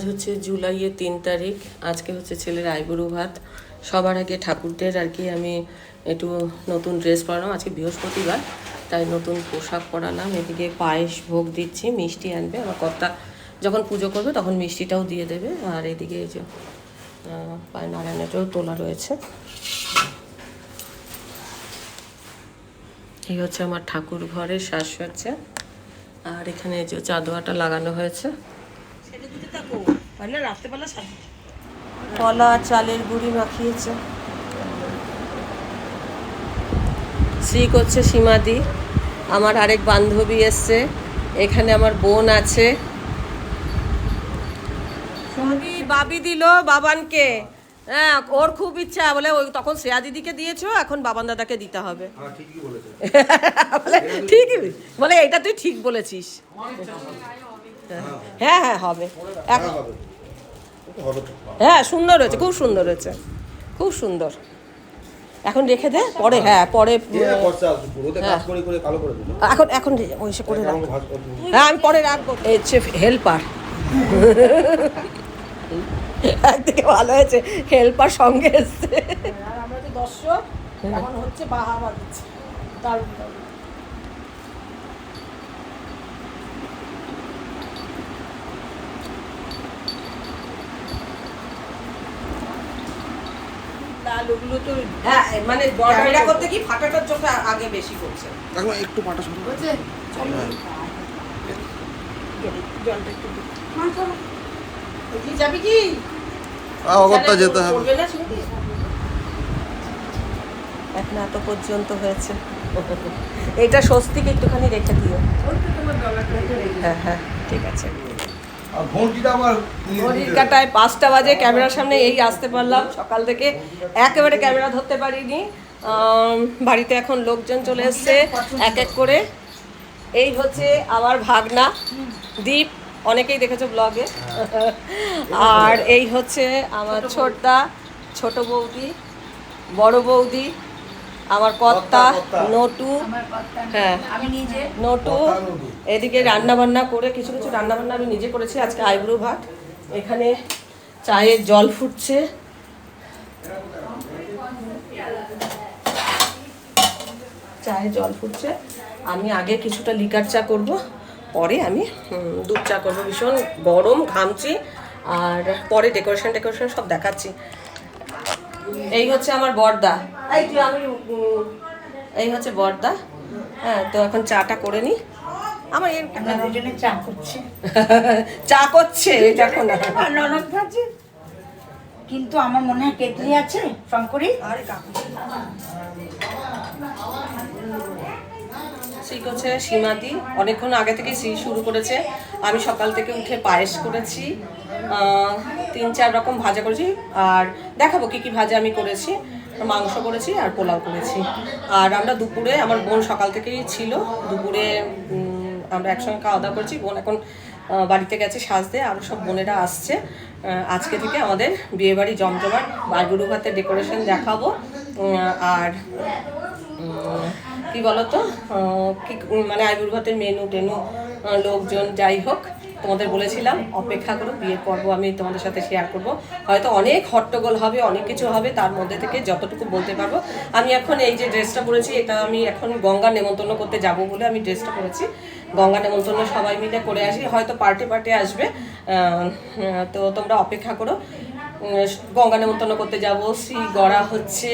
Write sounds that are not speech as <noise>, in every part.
আজ হচ্ছে জুলাইয়ের তিন তারিখ। আজকে হচ্ছে ছেলের আইবুড়ো ভাত। সবার আগে ঠাকুরদের আর কি আমি একটু নতুন ড্রেস পরালাম আজকে বৃহস্পতিবার, তাই নতুন পোশাক পরালাম। এদিকে পায়েস ভোগ দিচ্ছি, মিষ্টি আনবে। আমার কর্তা যখন পুজো করবে তখন মিষ্টিটাও দিয়ে দেবে। আর এদিকে এই যে পায়ে নারায়ণটাও তোলা রয়েছে। এই হচ্ছে আমার ঠাকুর ঘরের সাজসজ্জা। আর এখানে যে চাদোয়াটা লাগানো হয়েছে। কলা চালের গুঁড়ি মাখিয়েছে। শ্রী করছে সীমাদি। আমার আরেক বান্ধবী এসছে। এখানে আমার বোন আছে। বাবি দিল বাবানকে। হ্যাঁ ওর খুব ইচ্ছা। বলে ওই তখন শ্রেয়া দিদিকে দিয়েছ এখন বাবান দাদাকে দিতে হবে। হ্যাঁ ঠিকই বলে এটা তুই ঠিক বলেছিস। হ্যাঁ হ্যাঁ হবে। এখন হবে। তো হ্যাঁ সুন্দর হয়েছে খুব সুন্দর হয়েছে। খুব সুন্দর। এখন রেখে দে পরে হ্যাঁ পরে দিল। এখন এখন রে- ওই সে করে। হ্যাঁ আমি পরে রাখব। হচ্ছে হেল্পার একদিকে ভালো হয়েছে হেল্পার সঙ্গে এসছে। আমরা দর্শক এখন হচ্ছে বাহাবা দিচ্ছে। দারুণ। ওগুলো তো হ্যাঁ মানে ক্যামেরা করতে কি ফাটাটার চোখে আগে বেশি করছে? কাকিমা একটু পাটা শুরু হচ্ছে জলটা একটু যাবি কি? অগত্যা যেতে হবে? এখন এত পর্যন্ত হয়েছে। এটা স্বস্তিকে একটুখানি রেখে দিও। হ্যাঁ হ্যাঁ ঠিক আছে। ঘড়ির কাটায় পাঁচটা বাজে ক্যামেরার সামনে এই আসতে পারলাম। সকাল থেকে একেবারে ক্যামেরা ধরতে পারিনি। বাড়িতে এখন লোকজন চলে এসছে এক এক করে। এই হচ্ছে আমার ভাগনা দীপ অনেকেই দেখেছ ব্লগে। আর এই হচ্ছে আমার ছোটদা ছোট বৌদি বড় বৌদি আমার কর্তা নটু হ্যাঁ। আমি নিজে। নটু এদিকে রান্না বান্না করে কিছু কিছু রান্না বান্না আমি নিজে করেছি। আজকে আইব্রো ভাত। এখানে চায়ের জল ফুটছে। চায়ের জল ফুটছে। আমি আগে কিছুটা লিকার চা করব। পরে আমি দুধ চা করব ভীষণ গরম ঘামছি। আর পরে ডেকোরেশন টেকোরেশন সব দেখাচ্ছি। এই হচ্ছে আমার বর্দা। এই তুই আমি এই হচ্ছে বর্দা। হ্যাঁ তো এখন চাটা করে নি। আমার এর আমরা দুজনে চা করছে। <laughs> চা করছে এটা এখন আর ননদ ভাজি। কিন্তু আমার মনে হয় কেটলি আছে শঙ্করী। আরে কাকু। শ্রী করছে সীমাদি। অনেকক্ষণ আগে থেকে শ্রী শুরু করেছে। আমি সকাল থেকে উঠে পায়েস করেছি তিন চার রকম ভাজা করেছি, আর দেখাবো কি কি ভাজা আমি করেছি। মাংস করেছি আর পোলাও করেছি। আর আমরা দুপুরে, আমার বোন সকাল থেকেই ছিল, দুপুরে আমরা একসঙ্গে খাওয়া দাওয়া করেছি। বোন এখন বাড়িতে গেছে সাজতে আরও সব বোনেরা আসছে। আজকে থেকে আমাদের বিয়েবাড়ি জমজমাট, বারগুরু ভাতের ডেকোরেশন দেখাবো। আর কি বলতো? কি মানে আইবুড় ভাতের মেনু টেনু লোকজন যাই হোক, তোমাদের বলেছিলাম, অপেক্ষা করো, বিয়ের পর্ব আমি তোমাদের সাথে শেয়ার করব। হয়তো অনেক হট্টগোল হবে, অনেক কিছু হবে, তার মধ্যে থেকে যতটুকু বলতে পারব। আমি এখন এই যে ড্রেসটা পরেছি, এটা আমি এখন গঙ্গা নেমন্তন্ন করতে যাব বলে আমি ড্রেসটা পরেছি। গঙ্গা নেমন্তন্ন সবাই মিলে করে আসি, হয়তো পার্টি পার্টি আসবে। তো তোমরা অপেক্ষা করো। গঙ্গা নেমন্তন্ন করতে যাব, শ্রী গড়া হচ্ছে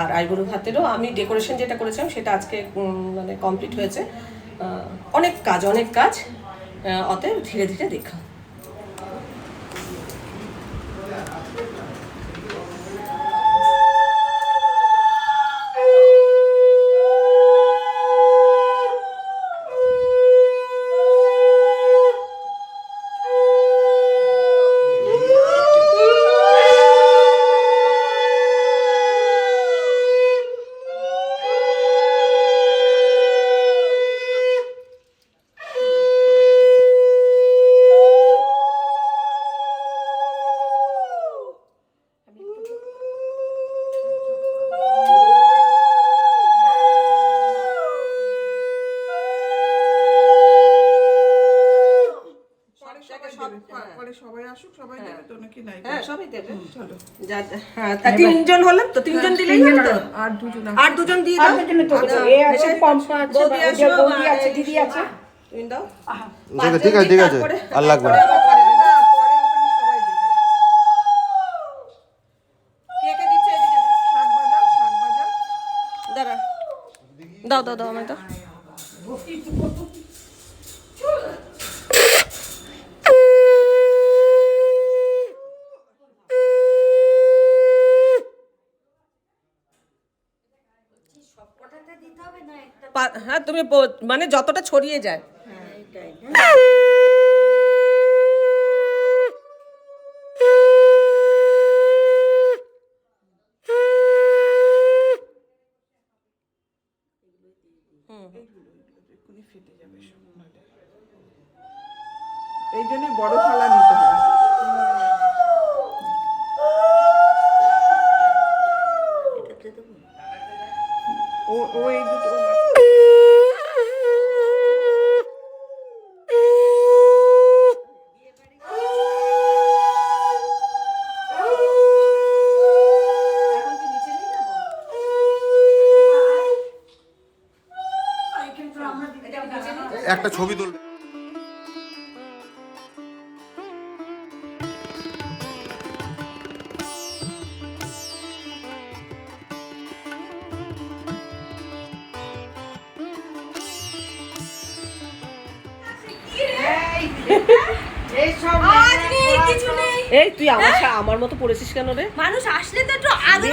আর আইবুড়ো ভাতেরও আমি ডেকোরেশন যেটা করেছিলাম সেটা আজকে মানে কমপ্লিট হয়েছে। অনেক কাজ অনেক কাজ অতএব ধীরে ধীরে দেখো। সব, দেবে। হ্যাঁ। পরে সবাই আসুক সবাই দেবে তো নাকি নাই? হ্যাঁ সবই দেবে। চলো। যা যা- হ্যাঁ তা তিনজন হলেন তো? তিনজন দিলেই হলো তো? আর দুজন আর দুজন দিয়ে দাও। দুজনে তো আচ্ছা, এ আছে, পম্পা আছে, বৌদি ওই যে আসো, বৌদি আর আছে, দিদি আছে। তুমি দাও। ঠিক আছে ঠিক আছে আর লাগবে না। দাও দাও দাও আমায় দাও হ্যাঁ তুমি মানে যতটা ছড়িয়ে যায়। এই জন্য বড় থালা নিতে হয়। ও ও এই দুটো ওর মাথায়- একটা ছবি তুলবে। এই তুই আমার আমার মতো পড়েছিস কেন রে? মানুষ আসলে তো একটু আগে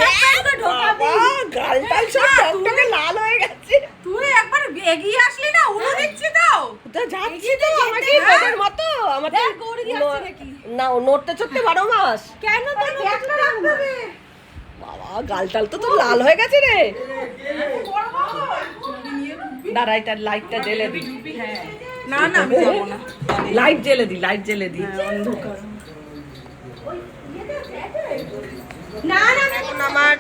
ঢোকাবি। গাল টাল সব টকটকে লাল হয়ে গেছে। তুই এগিয়ে আসলি না উনো দেখছি তো তা যাচ্ছি তো আমাকে তোদের মতো আমাকে দেখ, গৌরী আসছে নাকি? না নড়তে চড়তে বারো মাস। কেন ব্যাগটা রাখতে হবে? বাবা গাল টাল তো তোর লাল হয়ে গেছে রে। দাঁড়া এটা লাইটটা জ্বেলে দি না না আমি যাব না। লাইট জ্বেলে দি লাইট জ্বেলে দি না এখন আমার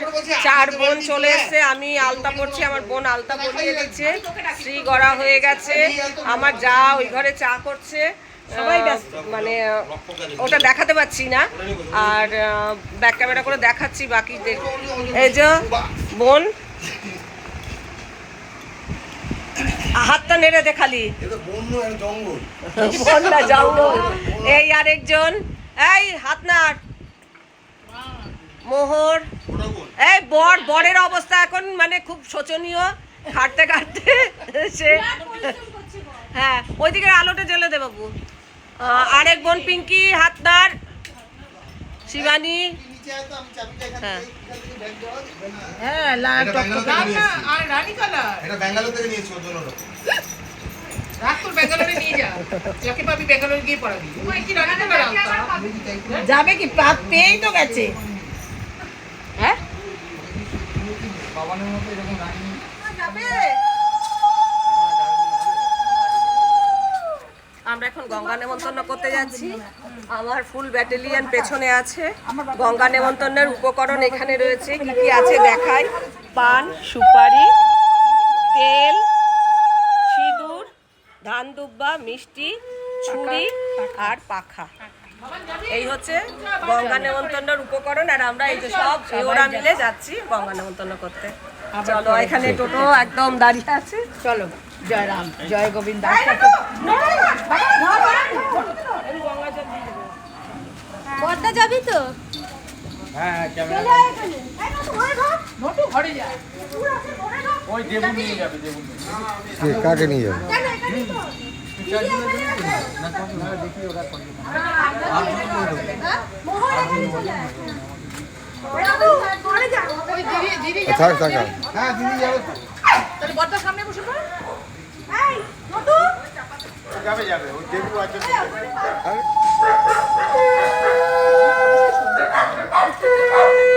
চার বোন চলে এসেছে আমি আলতা পড়ছি আমার বোন আলতা পরিয়ে দিচ্ছে শ্রী গড়া হয়ে গেছে আমার যা ওই ঘরে চা করছে সবাই ব্যস্ত। মানে ওটা দেখাতে পাচ্ছি না আর ব্যাক ক্যামেরা করে দেখাচ্ছি বাকিদের এই যে বোন। হাতটা নেড়ে দেখালি। বন্য জঙ্গল। এই আরেকজন। এই হাত নাড় মোহর। এই বর বরের অবস্থা এখন মানে খুব শোচনীয়। খাটতে খাটতে সে হ্যাঁ ওইদিকে আলোটা জ্বেলে দে বাবু। আরেক বোন পিঙ্কি হাতনার শিবানী। হ্যাঁ। হ্যাঁ ওই যাবে কি? পা- পেয়েই তো গেছে হ্যাঁ আমরা এখন গঙ্গা নেমন্তন্ন করতে যাচ্ছি। আমার ফুল ব্যাটালিয়ন পেছনে আছে। গঙ্গা নেমন্তন্নের উপকরণ এখানে রয়েছে। কি কি আছে দেখাই? পান সুপারি তেল সিঁদুর ধান দুব্বা মিষ্টি ছুরি আর পাখা। এই হচ্ছে গঙ্গা নেমন্তন্নের উপকরণ আর আমরা এই যে সব ওরা মিলে যাচ্ছি গঙ্গা নেমন্তন্ন করতে। চলো এখানে টোটো একদম দাঁড়িয়ে আছে। চলো জয় রাম জয় গোবিন্দ। বড়দা যাবি তো? নটু ঘরে যা। কে কাকে নিয়ে যাবে ওই দিদি দিদি থাক থাক থাক। তাহলে বড়দার সামনে বসে পড় বাতাসা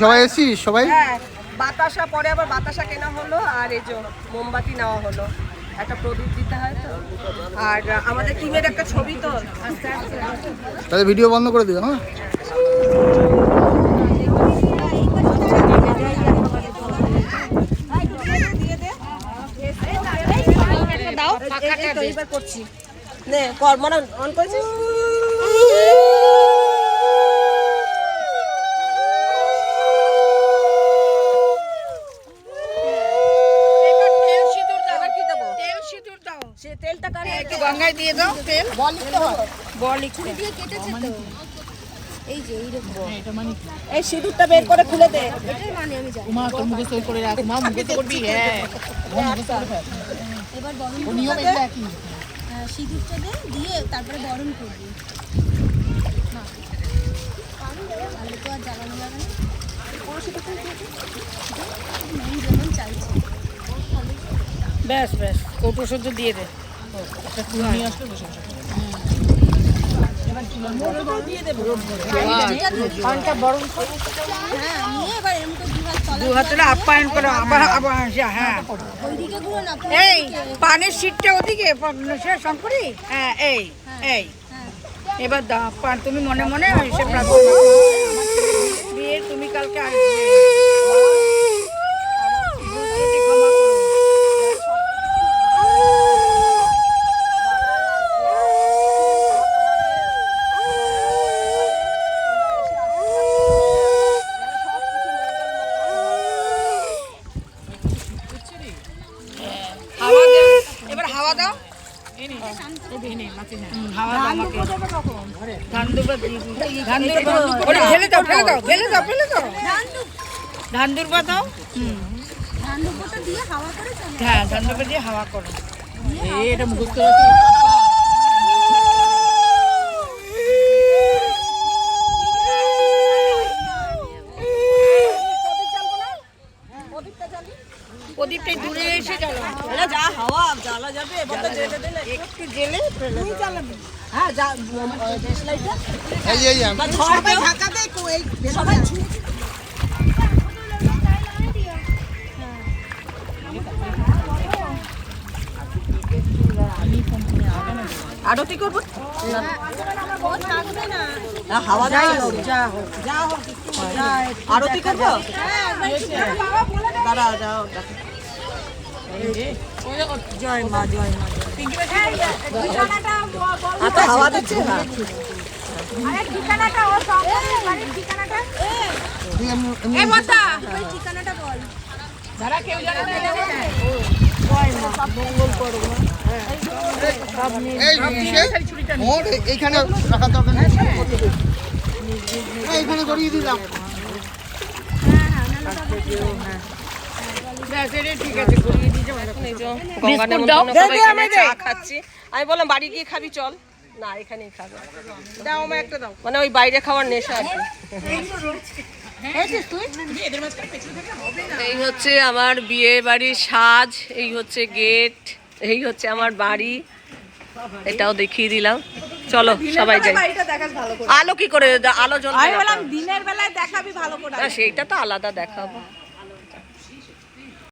সবাই এসছিস সবাই? হ্যাঁ বাতাসা পরে আবার বাতাসা কেনা হলো আর এই যে মোমবাতি নেওয়া হলো। একটা প্রদীপ দিতে হয় তো। আর আমাদের টিমের একটা ছবি তো। তাহলে ভিডিও বন্ধ করে দিও হ্যাঁ? দাও করছি। নে কর মানে অন করেছিস? এবার তেল সিঁদুর দাও। এবার দেবো? তেল সিঁদুর দাও। সে তেলটা কার একটু গঙ্গায় দিয়ে দাও তেল। বল লিখতে হয় বল লিখতে। দিয়ে কেটেছে তো। এই যে এইরকম এই সিঁদুরটা বের করে খুলে দে। এটার মানে আমি জানি। মা তোর মুখে সই করে রাখ। মা মুখে করবি? <laughs> হ্যাঁ। এবার নিয়ম একই। আহ, সিঁদুরটা দে দিয়ে তারপরে গরম করবি তাহলে তো আর জ্বালানো যাবে না। মন যেমন চাইছে। ব্যাস ব্যাস। কৌটো সহ্য দিয়ে দে। একটা ফুল নিয়ে আসলে বসে বসে। আপ্যায়ন করো, আবার আবার হ্যাঁ এই। পানের সিটটা ওদিকে শঙ্করি হ্যাঁ এই এই এবার পান তুমি মনে মনে সে প্রার্থনা। বিয়ে তুমি কালকে আসবে দাও দাও দাও ফেলে দাও। ধান দুর্বা দাও। হুম। ধান দুপুরটা দিয়ে হাওয়া করে চলে। হ্যাঁ ধান দুর্বা দিয়ে হাওয়া করো এটা মুখস্থ রাখি প্রদীপটাই দূরে এসে গেল। যা হাওয়া জ্বালা যাবে একটু জেলে ফেলে। হ্যাঁ যা দেশলাইটা। এই এই ঝড় ঢাকা সবাই আরতি করব? ও থাকবে না। না, হাওয়া দেয় যা হোক। যা হোক আরতি করব? দাঁড়া যাও জয় মা জয় মা। ঠিকানাটা বল- বল। আর তো হাওয়া দিচ্ছে না ঠিকানাটা ও ঠিকানাটা? এই বর্দা ওই ঠিকানাটা বল। যারা কেউ জানে না এ- এইখানে রাখা দরকার নেই এইখানে করিয়ে দিলাম। ব্যাস এটা আমি বললাম বাড়ি গিয়ে খাবি চল। না এখানেই খাবে। দাও আমার একটা দাও। মানে ওই বাইরে খাওয়ার নেশা আর এই হচ্ছে আমার বিয়ে বাড়ির সাজ এই হচ্ছে গেট এই হচ্ছে আমার বাড়ি। এটাও দেখিয়ে দিলাম। চলো সবাই যাই। আলো কি করে? আলো জ্বলবে দিনের বেলায় দেখাবি ভালো করে। না সেইটা তো আলাদা দেখাবো।